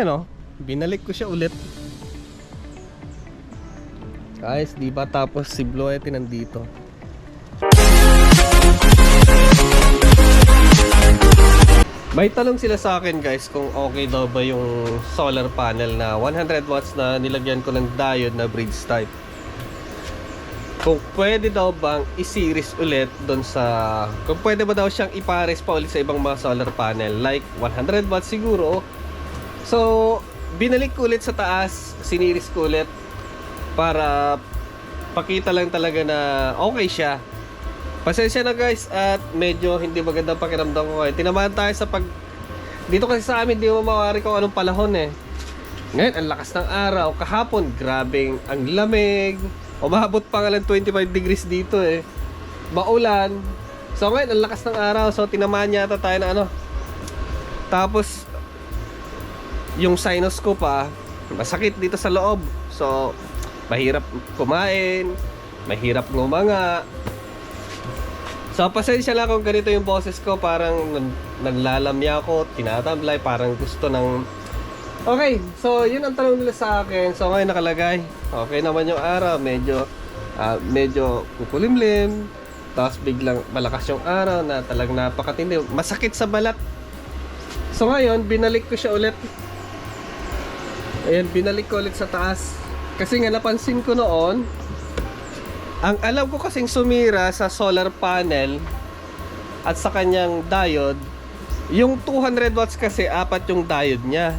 Ano, binalik ko siya ulit. Guys, di ba tapos si Bloete nandito? May tanong sila sa akin guys kung okay daw ba yung solar panel na 100 watts na nilagyan ko ng diode na bridge type. Kung pwede daw bang i-series ulit doon sa... Kung pwede ba daw siyang ipares pa ulit sa ibang mga solar panel. Like 100 watts siguro. So, binalik ko ulit sa taas. Siniris ko ulit. Para pakita lang talaga na okay siya. Pasensya na guys at medyo hindi magandang pakiramdam ko ngayon. Tinamaan tayo sa pag... Dito kasi sa amin, di mo mawari kung anong panahon eh. Ngayon, ang lakas ng araw. Kahapon, grabing ang lamig. Umabot pa nga lang 25 degrees dito eh. Maulan. So ngayon, ang lakas ng araw. So tinamaan yata tayo na ano. Tapos, yung sinus ko pa, masakit dito sa loob. So, mahirap kumain, mahirap ngumanga. So, pasensya lang kung ganito yung boses ko. Parang nanlalamya ako, tinatamlay, parang gusto ng... Okay, so yun ang tanong nila sa akin. So, ngayon nakalagay. Okay naman yung araw. Medyo, ah, medyo kukulimlim. Tapos biglang malakas yung araw na talagang napakatindi. Masakit sa balat. So, ngayon, binalik ko siya ulit. Ayan, binalik ko ulit sa taas. Kasi nga napansin ko noon, ang alam ko kasing sumira sa solar panel at sa kanyang diode, yung 200 watts kasi apat yung diode niya.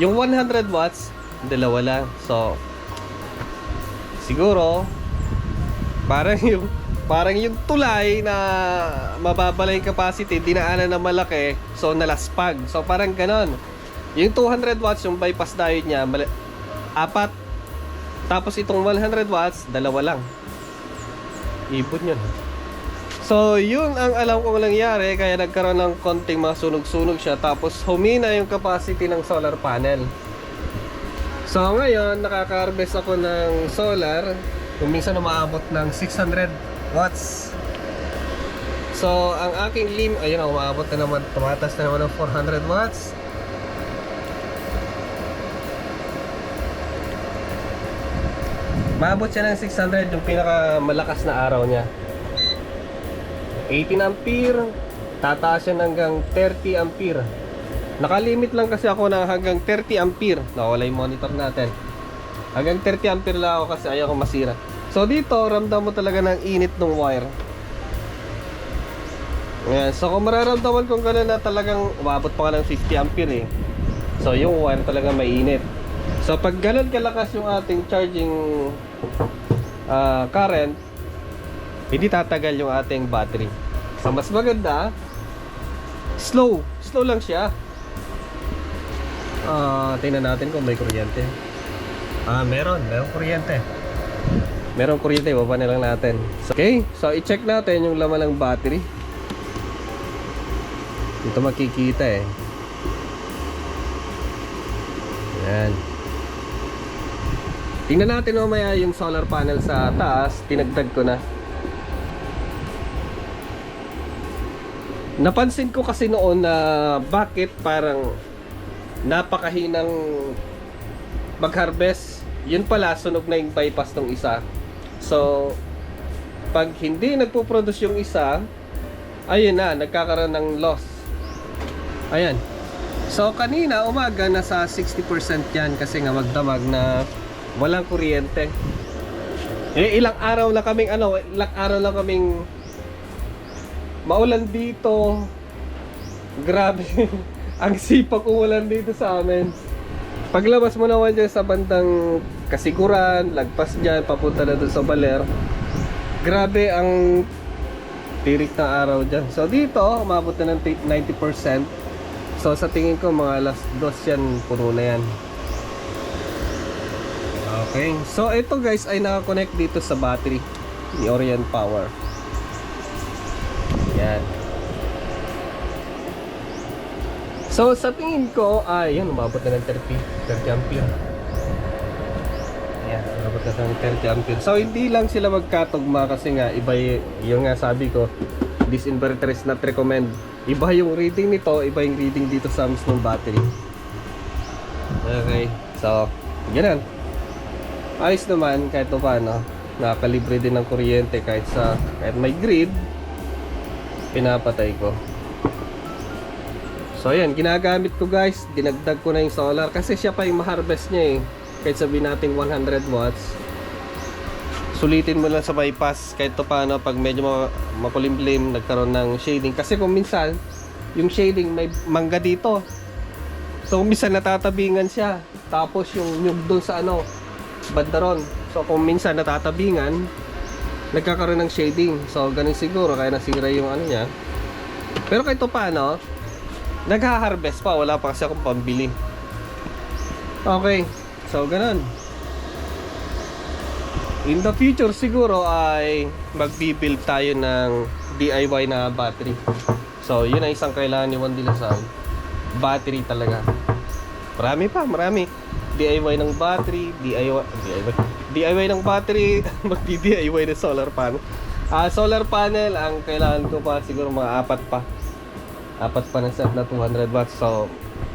Yung 100 watts, dalawa lang. So, siguro, parang yung parang yung tulay na mababala yung capacity, dinaanan na malaki, so nalaspag. So, parang ganon. Yung 200 watts, yung bypass diode niya, mali- apat. Tapos itong 100 watts, dalawa lang. Ibon yun. So, yun ang alam kong nangyari kaya nagkaroon ng konting mga sunog-sunog siya tapos humina yung capacity ng solar panel. So, ngayon nakaka-harvest ako ng solar kung minsan umaabot ng 600 watts. So, ang aking lim, ayun umaabot na naman, tumatas na naman ng 400 watts. Maabot siya ng 600 yung pinakamalakas na araw niya. 18 ampere, tataas siya hanggang 30 ampere. Nakalimit lang kasi ako ng hanggang 30 ampere. Nakawala yung monitor natin. Hanggang 30 ampere lang ako kasi ayaw ko masira. So dito, ramdam mo talaga ng init ng wire. Ayan. So kung mararamdaman kong gano'n na talagang umabot pa nga ng 50 ampere eh. So yung wire talaga mainit. So pag ganun kalakas yung ating charging ah, current, hindi tatagal yung ating battery. So mas maganda, slow. Slow lang siya. Ah, tingnan natin kung may kuryente. Ah, meron. Meron kuryente. Meron kuryente, baba na lang natin. So, okay, so i-check natin yung laman ng battery. Dito makikita eh. Yan. Tingnan natin mamaya yung solar panel sa taas. Tinagdag ko na. Napansin ko kasi noon na bakit parang napakahinang mag-harvest. Yun pala, sunog na yung bypass ng isa. So, pag hindi nagpo-produce yung isa, ayun na, nagkakaroon ng loss. Ayan. So, kanina, umaga, nasa 60% yan kasi nga magdamag na walang kuryente. Eh, ilang araw na kaming, ano, ilang araw na kaming maulan dito. Grabe. Ang sipag umulan dito sa amin. Paglabas mo naman dyan sa bandang kasiguran, lagpas dyan, papunta na doon sa baler. Grabe ang tirik na araw dyan. So dito, umabot na ng 90%. So sa tingin ko, mga alas 2 yan, puno na yan. Okay. So ito guys ay nakakonect dito sa battery ni Orient Power. Yan. So sa tingin ko ay yan umabot na ng 30 30 ampere. Yan, umabot na ng 30 ampere. So hindi lang sila magkatugma kasi nga iba yung nga sabi ko this inverter is not recommend. Iba yung reading nito, iba yung reading dito sa mismong battery. Okay. So, ganun. Ayos naman kahit pa paano. Nakakalibre din ng kuryente kahit sa kahit may grid pinapatay ko. So ayan, ginagamit ko guys, dinagdag ko na yung solar kasi siya pa yung ma-harvest niya eh. Kahit sabihin natin 100 watts. Sulitin mo lang sa bypass kahit to paano pag medyo ma- makulimlim nagkaroon ng shading. Kasi kung minsan, yung shading may mangga dito. So minsan natatabingan siya. Tapos yung nyug doon sa ano, banda ron. So kung minsan natatabingan, nagkakaroon ng shading. So ganun siguro kaya nasira yung ano niya. Pero kahit paano, nagha-harvest pa. Wala pa kasi akong pambili. Okay. So ganun. In the future siguro ay magbibuild tayo ng DIY na battery. So yun ang isang kailangan ni Juan de. Battery talaga. Marami pa, marami. DIY ng battery, DIY, DIY, DIY ng battery, magdi-DIY ng solar panel. Ah, solar panel, ang kailangan ko pa siguro mga apat pa. Apat pa na set na 200 watts. So,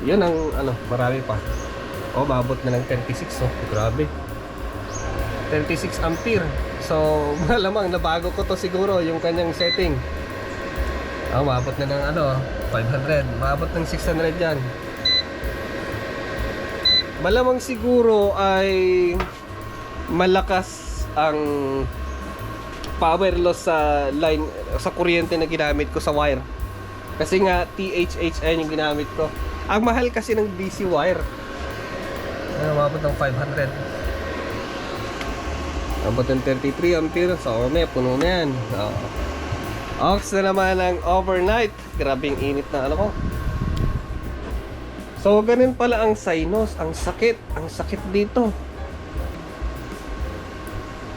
yun ang ano, marami pa. Oh, maabot na ng 36 oh. Grabe. 36 ampere. So, malamang nabago ko to siguro yung kanyang setting. Ah, maabot na ng ano, 500. Maabot ng 600 yan. Malamang siguro ay malakas ang power loss sa line sa kuryente na ginamit ko sa wire. Kasi nga THHN yung ginamit ko. Ang mahal kasi ng DC wire. Ano, umabot ng 500. Abot ng 33 ampere. So, may puno na yan. Oo. Ox na naman ang overnight. Grabing init na ano ko. So, ganun pala ang sinus. Ang sakit. Ang sakit dito.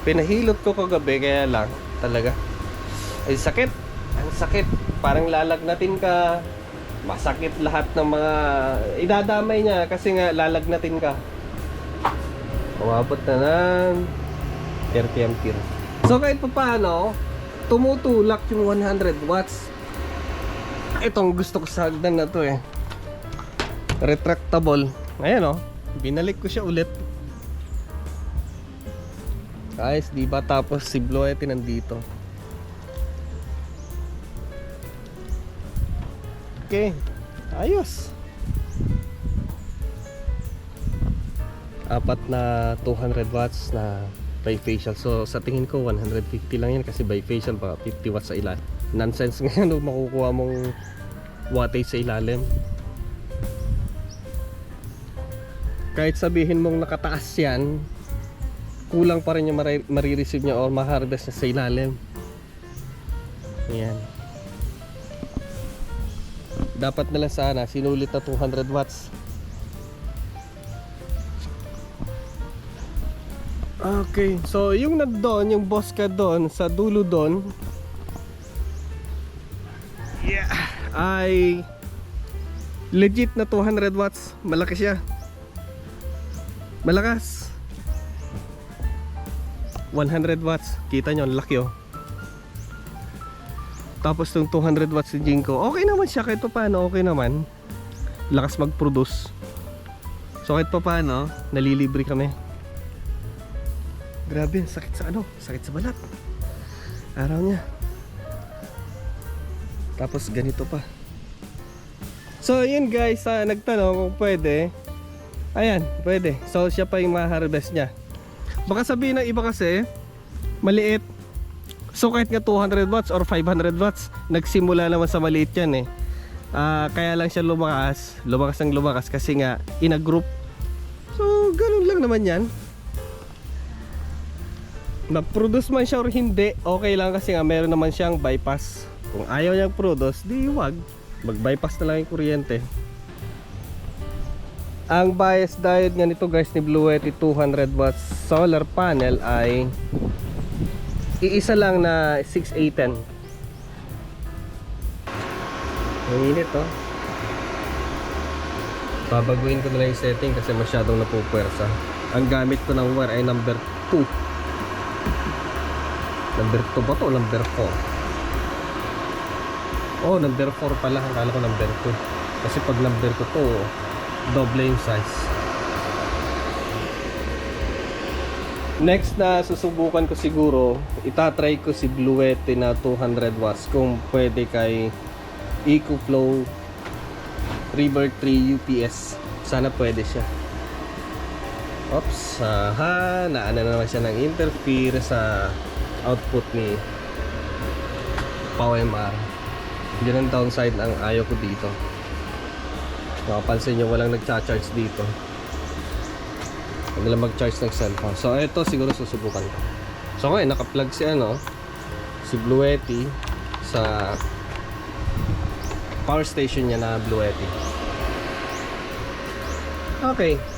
Pinahilot ko kagabi kaya lang talaga. Ay sakit. Ang sakit. Parang lalagnatin ka. Masakit lahat ng mga idadamay niya kasi nga lalagnatin ka. Umabot na ng 30 ampere. So kahit pa paano, tumutulak yung 100 watts. Itong gusto ko sa hagdan na to eh. Retractable. Ayan oh. Binalik ko siya ulit. Guys, di ba tapos si Bloete nandito. Okay. Ayos. Apat na 200 watts na bifacial. So sa tingin ko 150 lang yan kasi bifacial baka 50 watts sa ilalim. Nonsense nga no makukuha mong wattage sa ilalim. Kahit sabihin mong nakataas yan, kulang pa rin yung mari- marireceive niya or ma-harvest niya sa ilalim. Yan. Dapat nila sana sinulit na 200 watts. Okay, so yung nandoon, yung boss ka doon, sa dulo doon, yeah, ay legit na 200 watts. Malaki siya. Malakas. 100 watts. Kita nyo, ang laki oh. Tapos yung 200 watts ni Jinko, okay naman siya kahit pa paano, okay naman. Lakas mag-produce. So kahit pa paano, nalilibre kami. Grabe, sakit sa ano? Sakit sa balat. Araw niya. Tapos ganito pa. So yun guys, ah, nagtanong kung pwede. Ayan, pwede. So siya pa yung ma-harvest niya. Baka sabihin ng iba kasi, maliit. So kahit nga 200 watts or 500 watts, nagsimula naman sa maliit yan eh. Ah, kaya lang siya lumakas, lumakas ang lumakas kasi nga in a group. So ganun lang naman yan. Mag-produce man siya or hindi, okay lang kasi nga meron naman siyang bypass. Kung ayaw niyang produce, di wag. Mag-bypass na lang yung kuryente. Ang bias diode nga nito guys ni Bluetti 200 watts solar panel ay iisa lang na 6810. Ang init oh. Babaguhin ko na lang yung setting kasi masyadong napupwersa. Ang gamit ko ng wire ay number 2. Number 2 ba to? Number 4. Oh, number 4 pala. Akala ko number 2. Kasi pag number 2 to, doble yung size next na susubukan ko siguro itatry ko si Bluetti na 200 watts kung pwede kay EcoFlow River 3 UPS sana pwede siya Oops, aha, naana na naman siya ng interfere sa output ni PowMR. Yun ang downside ang ayaw ko dito. Makapansin nyo, walang nagcha-charge dito. Huwag lang mag-charge ng cellphone. So, ito siguro susubukan ko. So, ngayon, naka-plug si ano, si Bluetti sa power station niya na Bluetti. Okay.